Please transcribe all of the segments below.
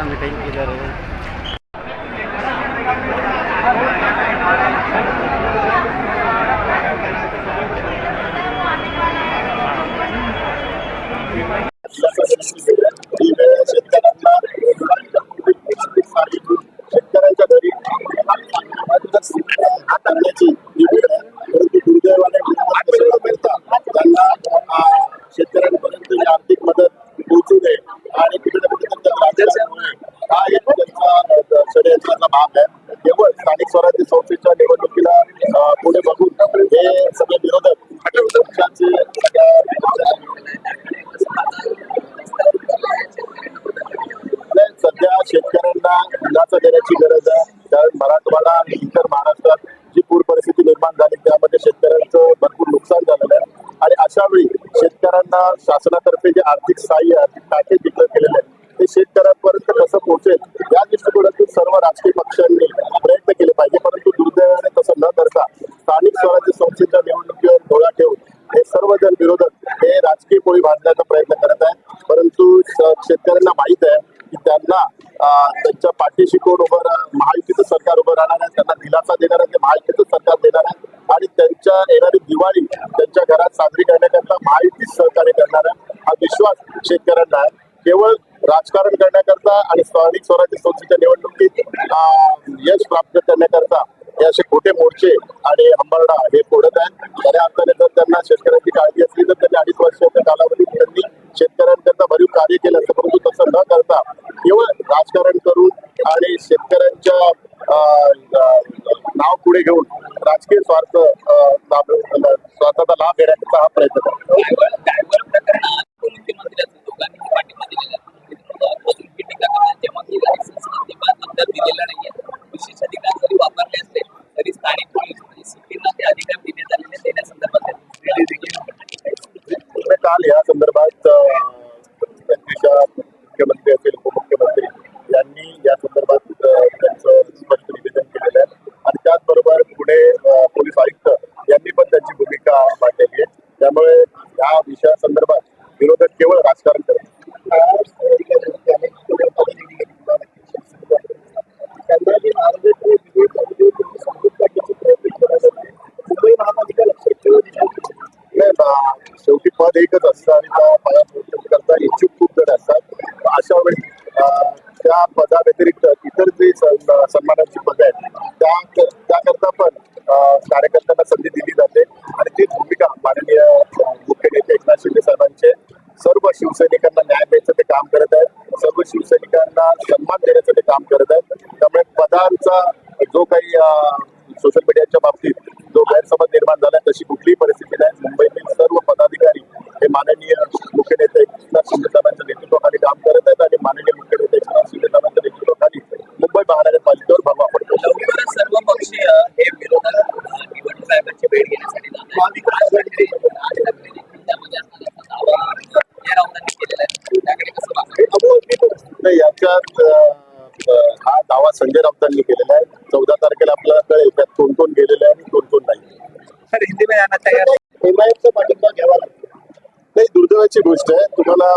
चांगलं टाईम केलं स्थानिक स्वराज्य संस्थेच्या निवडणुकीला पुढे बघून हे सगळे विरोधक पक्षाचे नाही, म्हणजे सध्या शेतकऱ्यांना दिलासा देण्याची गरज आहे. कारण मराठवाडा आणि इतर महाराष्ट्रात जी पूर परिस्थिती निर्माण झाली त्यामध्ये शेतकऱ्यांचं भरपूर नुकसान झालेलं आहे. आणि अशा वेळी शेतकऱ्यांना शासनातर्फे जे आर्थिक हे हे राजकीय पोळी भाजण्याचा प्रयत्न करत आहेत. परंतु शेतकऱ्यांना माहीत आहे की त्यांना त्यांच्या पाठीशी कोण उभं महायुतीचं सरकार उभं राहणार आहे. त्यांना दिलासा देणार आहे. ते महायुतीचं सरकार देणार आहे. आणि त्यांच्या येणारी दिवाळी त्यांच्या घरात साजरी करण्याकरता महायुतीच सहकार्य करणार आहे. हा विश्वास शेतकऱ्यांना आहे. केवळ राजकारण करण्याकरता आणि स्थानिक स्वराज्य संस्थेच्या निवडणुकीत यश प्राप्त करण्याकरता हे असे खोटे मोर्चे आणि हंबरडा हे फोडत आहेत. खऱ्या अर्थाने जर त्यांना शेतकऱ्यांची काळजी असली तर त्यांनी अडीच वर्षाच्या कालावधीत त्यांनी शेतकऱ्यांकरता भरीव कार्य केलं असतं. परंतु तसं न करता केवळ राजकारण करून आणि शेतकऱ्यांच्या अं, नाव पुढे घेऊन राजकीय स्वार्थ लाभ- स्वार्थाचा लाभ घेण्याचा हा प्रयत्न करतो आयुक्त यांनी पण त्यांची भूमिका मांडलेली आहे. त्यामुळे या विषयासंदर्भात शिवसैनिकांना न्याय द्यायचं ते काम करत आहेत. सर्व शिवसैनिकांना सन्मान देण्याचं ते काम करत आहेत. त्यामुळे पदांचा जो काही सोशल मीडियाच्या बाबतीत जो गैरसमज निर्माण झाला तशी कुठलीही परिस्थिती नाही. मुंबईतील सर्व पदाधिकारी हे माननीय मुख्य नेते एकनाथ नेतृत्वाखाली काम करत आहेत आणि माननीय मुख्य नेते एकनाथ शिंदे साहेबांच्या नेतृत्वाखाली मुंबई महानगरपालिकेवर भगवा पडतो सर्व पक्षीय हे विरोधक अं, निवडणूक आयोगाची भेट घेण्यासाठी राऊतांनी केलेला आहे त्याकडे कसं पाहता हे अभूतपूर्व परिस्थिती आहे. याच्यात हा दावा संजय राऊतांनी केलेला आहे. चौदा तारखेला आपल्याला कळेल त्यात कोण कोण गेलेले आहे आणि कोण कोण नाही. सर हिंदी में आना तैयार एमआयएफचा पाठिंबा घ्यावा लागतो. नाही दुर्दैवाची गोष्ट आहे तुम्हाला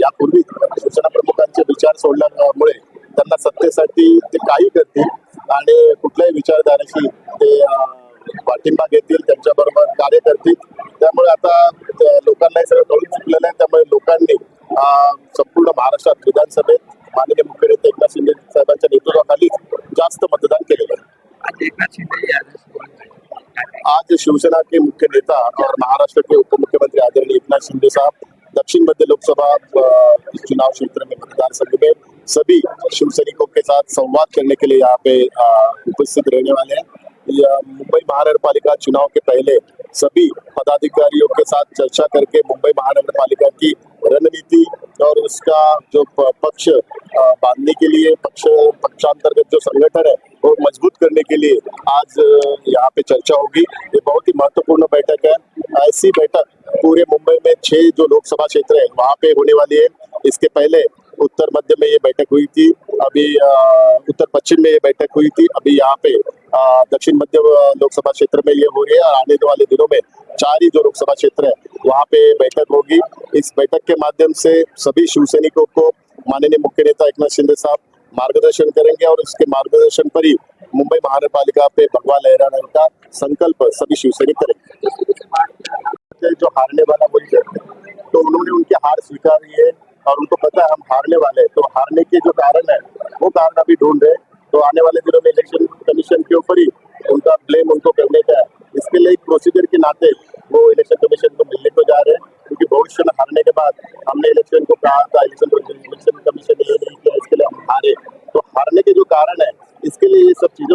यापूर्वी शिवसेना प्रमुखांचे विचार सोडल्यामुळे त्यांना सत्तेसाठी ते काही करतील आणि कुठल्याही विचारधारेशी ते पाठिंबा घेतील. विधानसभेत माननीय मुख्य नेते एकनाथ शिंदे साहेबांच्या नेतृत्वाखाली जास्त मतदान केलेलं आहे. आज शिवसेना के मुख्य नेता और महाराष्ट्र के उप मुख्यमंत्री आदरणीय एकनाथ शिंदे साहब दक्षिण मध्य लोकसभा चुनाव क्षेत्र में मतदान संघ में सभी शिवसैनिकों के साथ संवाद करने के लिए यहाँ पे उपस्थित रहने वाले हैं। मुंबई महानगर चुनाव के पहले सभी पदाधिकारियों के साथ चर्चा करके मुंबई महानगर पालिका की रणनीति और उसका जो पक्ष बांधने के लिए, पक्ष, पक्षांतर्गत जो संगठन है, वो मज़बूत करने के लिए आज यहाँ पे चर्चा होगी। ये बहुत ही महत्वपूर्ण बैठक है। ऐसी बैठक पूरे मुंबई में छह जो लोकसभा क्षेत्र है, वहाँ पे होने वाली है। इसके पहले उत्तर मध्य में ये बैठक हुई थी। अभी उत्तर पश्चिम में ये बैठक हुई थी। अभी यहाँ पे दक्षिण मध्य लोकसभा क्षेत्र में ये हो रही है और आने वाले दिनों में चार ही जो लोकसभा क्षेत्र है, वहाँ पे बैठक होगी। इस बैठक के माध्यम से सभी शिवसैनिकों को माननीय मुख्य नेता एकनाथ शिंदे साहब मार्गदर्शन करेंगे और उसके मार्गदर्शन पर ही मुंबई महानगरपालिका पे भगवा लहराने का संकल्प सभी शिवसैनिक करेंगे। जो हारने वाला वही करते तो उन्होंने उनकी हार स्वीकारी है और उनको पता है हम हारने वाले हैं। तो हारने के जो कारण है, वो कारण अभी ढूंढ रहे हैं। तो आने वाले दिनों में इलेक्शन कमीशन के ऊपर ही उनका ब्लेम उनको करने का है। इसके लिए एक प्रोसीजर के नाते वो इलेक्शन कमीशन को मिलने को जा रहे हैं। क्योंकि भविष्य में हारने के बाद हमने इलेक्शन को कहा था इलेक्शन इलेक्शन कमीशन ने ये नहीं किया, इसके लिए हम हारे। तो हारने के जो कारण है, इसके लिए ये सब चीज़ें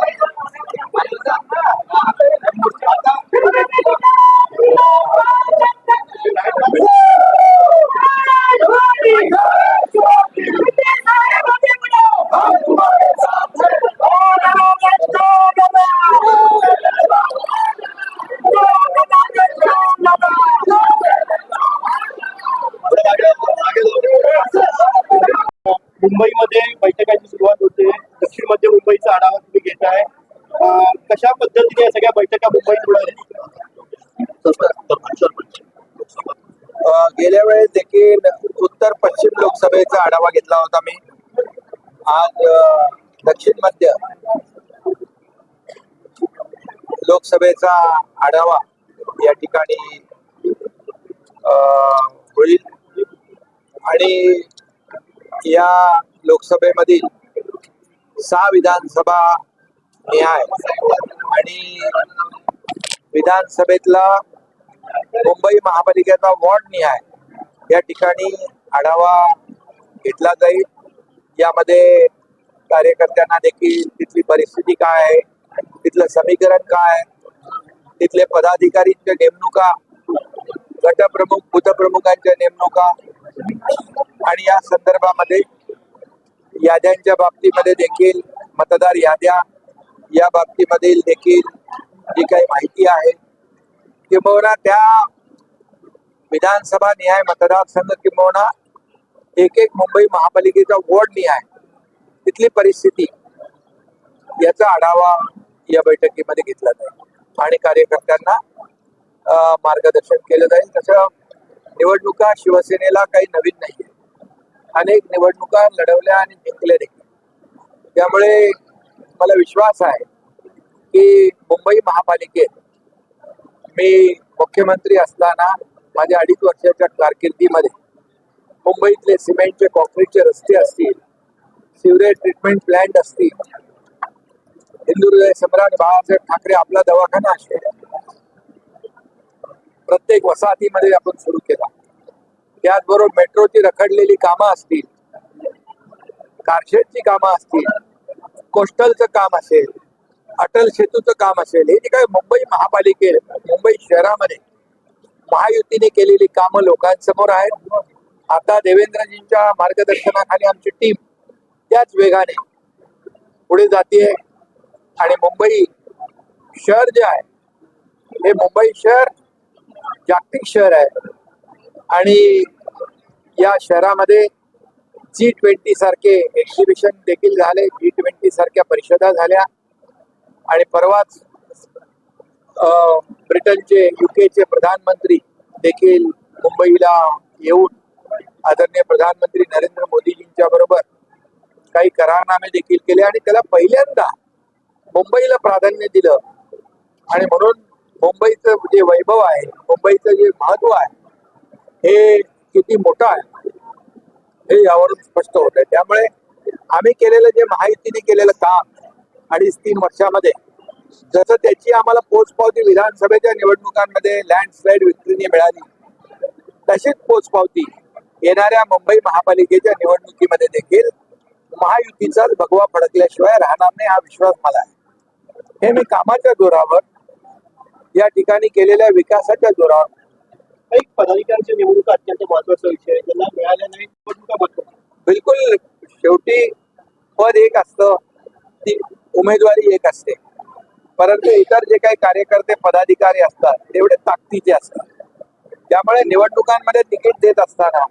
लोकसभेचा आढावा या ठिकाणी होईल. आणि या लोकसभेमधील सहा विधानसभा न्याय आणि विधानसभेतला मुंबई महापालिकेचा वॉर्ड न्याय या ठिकाणी आढावा घेतला जाईल. यामध्ये कार्यकर्त्यांना देखील तिथली परिस्थिती काय आहे? तिथलं समीकरण काय आहे? तिथले पदाधिकारींच्या नेमणुका गटप्रमुख बुथप्रमुखांच्या नेमणुका आणि या संदर्भामध्ये याद्यांच्या बाबतीमध्ये देखील मतदार याद्या या बाबतीमधील देखील जी काही माहिती आहे किंबहुना त्या विधानसभा निहाय मतदारसंघ किंबहुना एक एक मुंबई महापालिकेचा वॉर्ड निहाय तिथली परिस्थिती याचा आढावा या बैठकीमध्ये घेतला जाईल. आणि कार्यकर्त्यांना मार्गदर्शन केलं जाईल. तसं निवडणुका शिवसेनेला काही नवीन नाहीये. अनेक निवडणुका लढवल्या आणि जिंकल्या देखील. त्यामुळे मला विश्वास आहे की मुंबई महापालिकेत मी मुख्यमंत्री असताना माझ्या अडीच वर्षाच्या कारकिर्दीमध्ये मुंबईतले सिमेंटचे कॉन्क्रीटचे रस्ते असतील सिवरेज ट्रीटमेंट प्लांट असतील. हिंदुहृदय सम्राट बाळासाहेब ठाकरे आपला दवाखाना असेल प्रत्येक वसाहतीमध्ये आपण सुरू केला. त्याचबरोबर मेट्रोची रखडलेली कामं असतील. कारशेडची कामं असतील. कोस्टलचं काम असेल. अटल सेतूचं काम असेल. हे जे काय मुंबई महापालिके मुंबई शहरामध्ये महायुतीने केलेली कामं लोकांसमोर आहेत. आता देवेंद्रजींच्या मार्गदर्शनाखाली आमची टीम त्याच वेगाने पुढे जाते आणि मुंबई शहर जे आहे हे मुंबई शहर जागतिक शहर आहे. आणि या शहरामध्ये जी ट्वेंटी सारखे एक्झिबिशन देखील झाले जी ट्वेंटी सारख्या परिषदा झाल्या. आणि परवाच ब्रिटनचे युकेचे प्रधानमंत्री देखील मुंबईला येऊन आदरणीय प्रधानमंत्री नरेंद्र मोदीजींच्या बरोबर काही करारनामे देखील केले आणि त्याला पहिल्यांदा मुंबईला प्राधान्य दिलं. आणि म्हणून मुंबईचं जे वैभव आहे मुंबईचं जे महत्त्व आहे हे किती मोठं आहे हे यावरून स्पष्ट होत आहे. त्यामुळे आम्ही केलेलं जे माहितीने केलेलं काम अडीच तीन वर्षामध्ये जसं त्याची आम्हाला पोचपावती विधानसभेच्या निवडणुकांमध्ये लँडस्लाईड विक्रीने मिळाली तशीच पोचपावती येणाऱ्या मुंबई महापालिकेच्या निवडणुकीमध्ये देखील महायुतीचाच भगवा फडकल्याशिवाय राहणार नाही हा विश्वास मला आहे. हे मी कामाच्या जोरावर या ठिकाणी केलेल्या विकासाच्या जोरावर एक पदाधिकाऱ्यांची निवडणूक अत्यंत महत्त्वाचा विषय आहे. त्यांना मिळाल्या नाही निवडणुका बिलकुल शेवटी पद एक असतं ती उमेदवारी एक असते. परंतु इतर जे काही कार्यकर्ते पदाधिकारी असतात तेवढे ताकदीचे असतात. त्यामुळे निवडणुकांमध्ये तिकीट देत असताना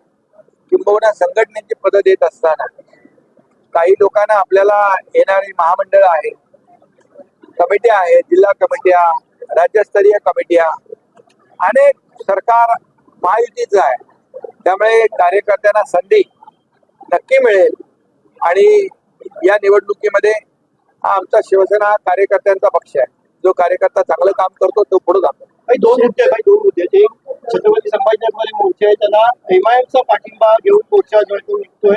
किंबहुना संघटनेची पदं देत असताना काही लोकांना आपल्याला येणारी महामंडळ आहे कमिट्या आहेत जिल्हा कमिट्या राज्यस्तरीय कमिट्या अनेक सरकार महायुतीचं आहे. त्यामुळे कार्यकर्त्यांना संधी नक्की मिळेल. आणि या निवडणुकीमध्ये हा आमचा शिवसेना कार्यकर्त्यांचा पक्ष आहे. जो कार्यकर्ता चांगलं काम करतो तो पुढे जातो. काही दोन मुद्दे काही दोन मुद्दे एक छत्रपती संभाजीनगरमध्ये मोर्चे आहे त्याला एमआयएमचा पाठिंबा घेऊन मोर्चा जळकून निघतोय.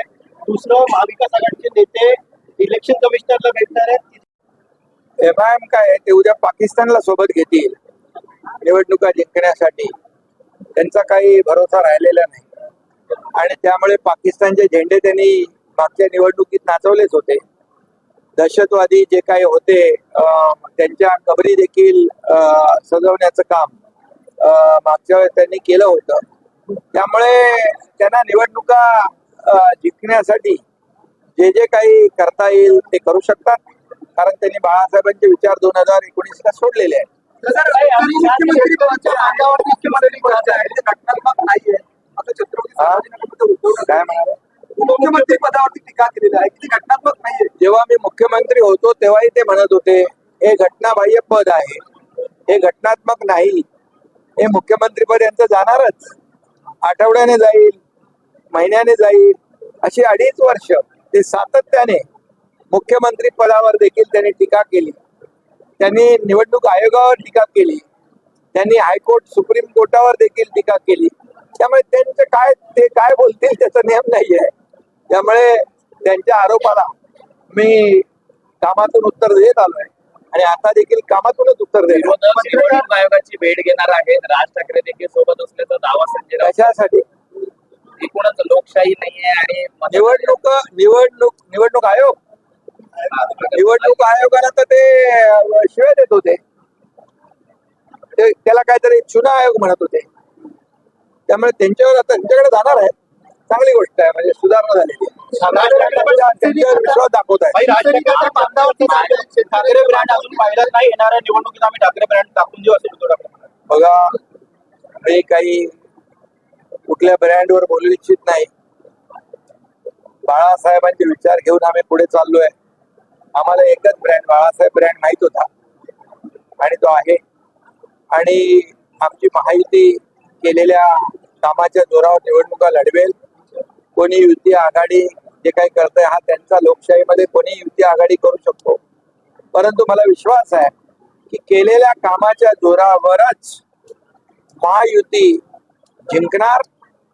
दुसरं महाविकास आघाडीचे नेते इलेक्शन कमिशनरला भेटणार आहेत. एम आय एम काय ते उद्या पाकिस्तानला सोबत घेतील. निवडणुका जिंकण्यासाठी. त्यांचा काही भरोसा राहिलेला नाही. आणि त्यामुळे पाकिस्तानचे झेंडे त्यांनी मागच्या निवडणुकीत नाचवलेच होते. दहशतवादी जे काही होते त्यांच्या कबरी देखील अं, सजवण्याचं काम मागच्या वेळेस त्यांनी केलं होतं. त्यामुळे त्यांना निवडणुका जिंकण्यासाठी जे जे काही करता येईल ते करू शकतात. कारण त्यांनी बाळासाहेबांचे विचार दोन हजार सोडलेले आहेत? काय म्हणाले? मुख्यमंत्री पदावरती टीका केलेली आहे. किती घटनात्मक नाहीये. जेव्हा मी मुख्यमंत्री होतो तेव्हाही ते म्हणत होते हे घटनाबाह्य पद आहे. हे घटनात्मक नाही. हे मुख्यमंत्री पद यांचं जाणारच. आठवड्याने जाईल. महिन्याने जाईल अशी अडीच वर्ष ते सातत्याने मुख्यमंत्री पदावर देखील त्यांनी टीका केली. त्यांनी निवडणूक आयोगावर टीका केली. त्यांनी हायकोर्ट सुप्रीम कोर्टावर देखील टीका केली. त्यामुळे त्यांचं काय ते काय बोलतील त्याचा नियम नाहीये. त्यामुळे त्यांच्या आरोपाला मी कामातून उत्तर देत आलोय. आणि आता देखील कामातूनच उत्तर देईल आयोगाची भेट घेणार आहेत. राज ठाकरे देखील सोबत असल्याचा दावा संजय कशासाठी? एकूणच लोकशाही नाहीये आणि निवडणूक निवडणूक निवडणूक आयोग. निवडणूक आयोगाला तर ते शिवाय देत होते. ते त्याला काहीतरी चुना आयोग म्हणत होते. त्यामुळे त्यांच्यावर आता त्यांच्याकडे जाणार आहे चांगली गोष्ट आहे म्हणजे सुधारणा झालेली. त्यांच्यावर विश्वास दाखवत आहे ठाकरे ब्रँड अजून पाहिला नाही. येणाऱ्या निवडणुकीत आम्ही ठाकरे ब्रँड टाकून देऊ असं उद्धव ठाकरे म्हणाले. बघा मी काही कुठल्या ब्रँडवर बोलू इच्छित नाही. बाळासाहेबांचे विचार घेऊन आम्ही पुढे चाललोय. आम्हाला एकच ब्रँड बाळासाहेब ब्रँड माहीत होता. आणि तो आहे. आणि आमची महायुती केलेल्या कामाच्या जोरावर निवडणुका लढवेल. कोणी युती आघाडी जे काही करतंय हा त्यांचा लोकशाहीमध्ये कोणी युती आघाडी करू शकतो. परंतु मला विश्वास आहे की केलेल्या कामाच्या जोरावरच महायुती जिंकणार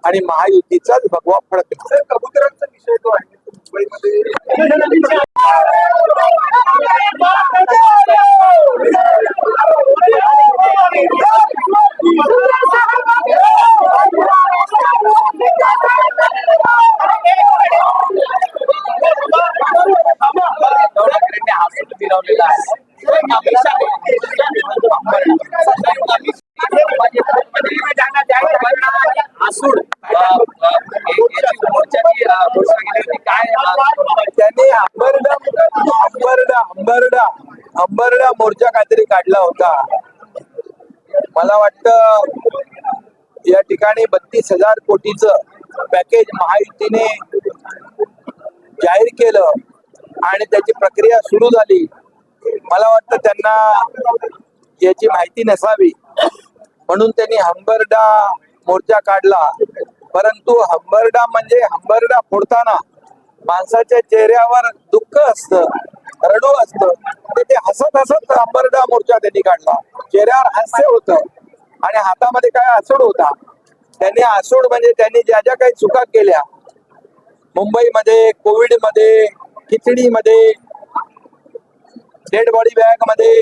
आणि महायुतीचाच भगवा फडकणार कबुतरांचा विषय तो आहे. मुंबईमध्ये उद्धव ठाकरेंनी हासून फिरवलेला आहे हासूड मोर्चाची अ, घोषणा केली होती काय अ, त्यांनी अंबरडा अंबरडा अंबरडा अंबरडा मोर्चा काहीतरी काढला होता मला वाटतं या ठिकाणी बत्तीस हजार कोटीच पॅकेज महायुतीने जाहीर केलं आणि त्याची प्रक्रिया सुरू झाली. मला वाटतं त्यांना याची माहिती नसावी. म्हणून त्यांनी हंबरडा मोर्चा काढला. परंतु हंबरडा म्हणजे हंबरडा फोडताना माणसाच्या चेहऱ्यावर दुःख असत रडू असत ते ते हसत हसत अंबरडा मोर्चा त्यांनी काढला. चेहऱ्यावर हास्य होत आणि हातामध्ये काय आसूड होता? त्यांनी आसूड म्हणजे त्यांनी ज्या ज्या काही चुका केल्या मुंबईमध्ये कोविडमध्ये खिचडीमध्ये डेड बॉडी बॅगमध्ये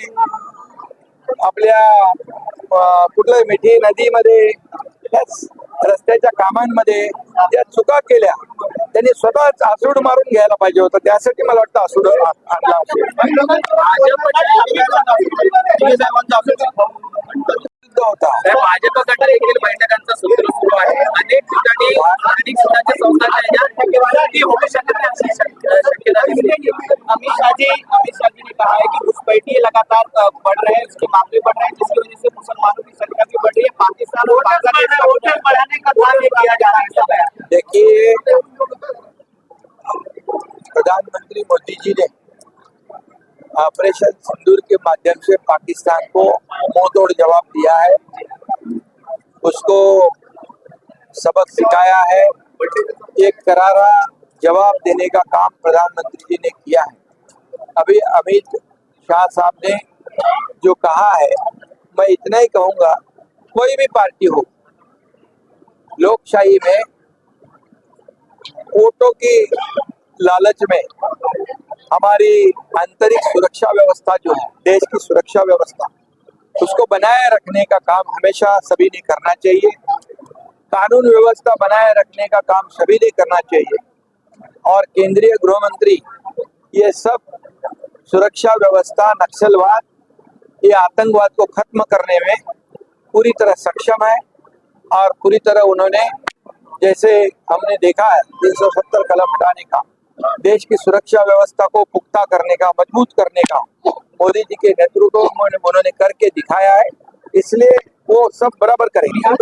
आपल्या अं, कुठलं मिठी नदीमध्ये रस्त्याच्या कामांमध्ये ज्या चुका केल्या त्यांनी स्वतःच आसूड मारून घ्यायला पाहिजे होतं त्यासाठी मला वाटतं आसूड आ- आणला होता तर भाजप गट देखील बैठकांचं सूत्र सुरू आहे अनेक ठिकाणी स्थानिक स्वराज्य संस्थांच्या ह्याच्या ती होऊ शकत नाही अशी शक- शक्यता दिसते अमित शाह जी अमित शाह जी ने कहा है कि घुसपैठी लगातार बढ़ रहे हैं उसके मामले बढ़ रहे हैं जिसकी वजह से मुसलमानों की संख्या भी बढ़ रही है पाकिस्तान और बांग्लादेश का वोटर बढ़ाने का काम भी किया जा रहा है ऑपरेशन सिंदूर के माध्यम से पाकिस्तान को मुंहतोड़ जवाब दिया है। उसको सबक सिखाया है। एक करारा जवाब देने का काम प्रधानमंत्री जी ने किया है। अभी अमित शाह साहब ने जो कहा है, मैं इतना ही कहूँगा, कोई भी पार्टी हो, लोकशाही में वोटों की लालच में हमारी आंतरिक सुरक्षा व्यवस्था जो है, देश की सुरक्षा व्यवस्था, उसको बनाए रखने का काम हमेशा सभी ने करना चाहिए। कानून व्यवस्था बनाए रखने का काम सभी ने करना चाहिए। और केंद्रीय गृह मंत्री ये सब सुरक्षा व्यवस्था, नक्सलवाद, ये आतंकवाद को खत्म करने में पूरी तरह सक्षम है और पूरी तरह उन्होंने, जैसे हमने देखा है, तीन सौ सत्तर कलम हटाने का देश की सुरक्षा व्यवस्था को पुख्ता करने का मज़बूत करने का मोदी जी के नेतृत्व में उन्होंने करके दिखाया है इसलिए वो सब बराबर करेंगे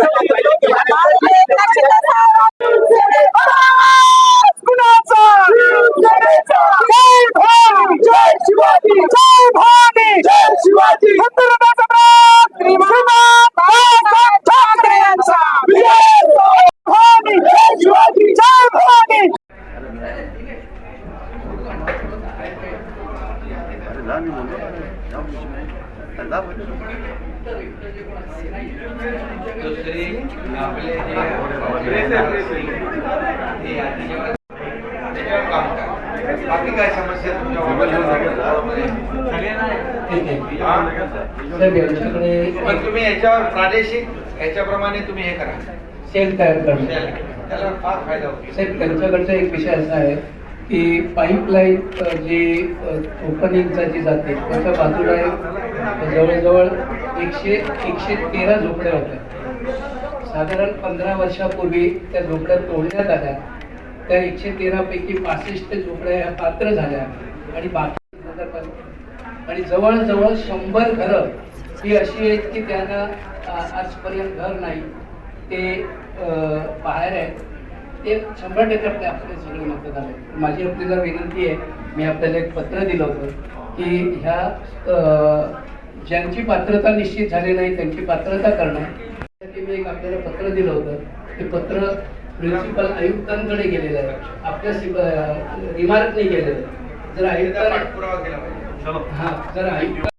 बाकी काय समस्या तुमच्या पण तुम्ही याच्यावर प्रादेशिक याच्याप्रमाणे तुम्ही हे करा. सेल तयार करणं त्याला फार फायदा होईल साहेब त्यांच्याकडचा एक विषय असा आहे की पाईपलाईन जी ओपनिंगचा जी जाते त्याच्या बाजूला एक जवळजवळ एकशे एकशे तेरा झोपड्या होत्या. साधारण पंधरा वर्षापूर्वी त्या झोपड्या तोडण्यात आल्या. त्या एकशे तेरा पैकी पासष्ट झोपड्या ह्या पात्र झाल्या. आणि बाकी आणि जवळजवळ शंभर घरं ही अशी आहेत की त्यांना आजपर्यंत घर नाही. ते बाहेर आहेत. ते शंभर टक्के आपले आपले सगळे मतदार आहेत. माझी आपल्याला विनंती आहे मी आपल्याला एक पत्र दिलं होतं की ह्या ज्यांची पात्रता निश्चित झाली नाही त्यांची पात्रता करणं. त्यासाठी मी एक आपल्याला पत्र दिलं होतं. ते पत्र प्रिन्सिपल आयुक्तांकडे गेलेलं आहे. आपल्या रिमार्कने गेलेलं आहे. जर आयुक्तांना पाठपुरावा केला पाहिजे. हा जर आयुक्त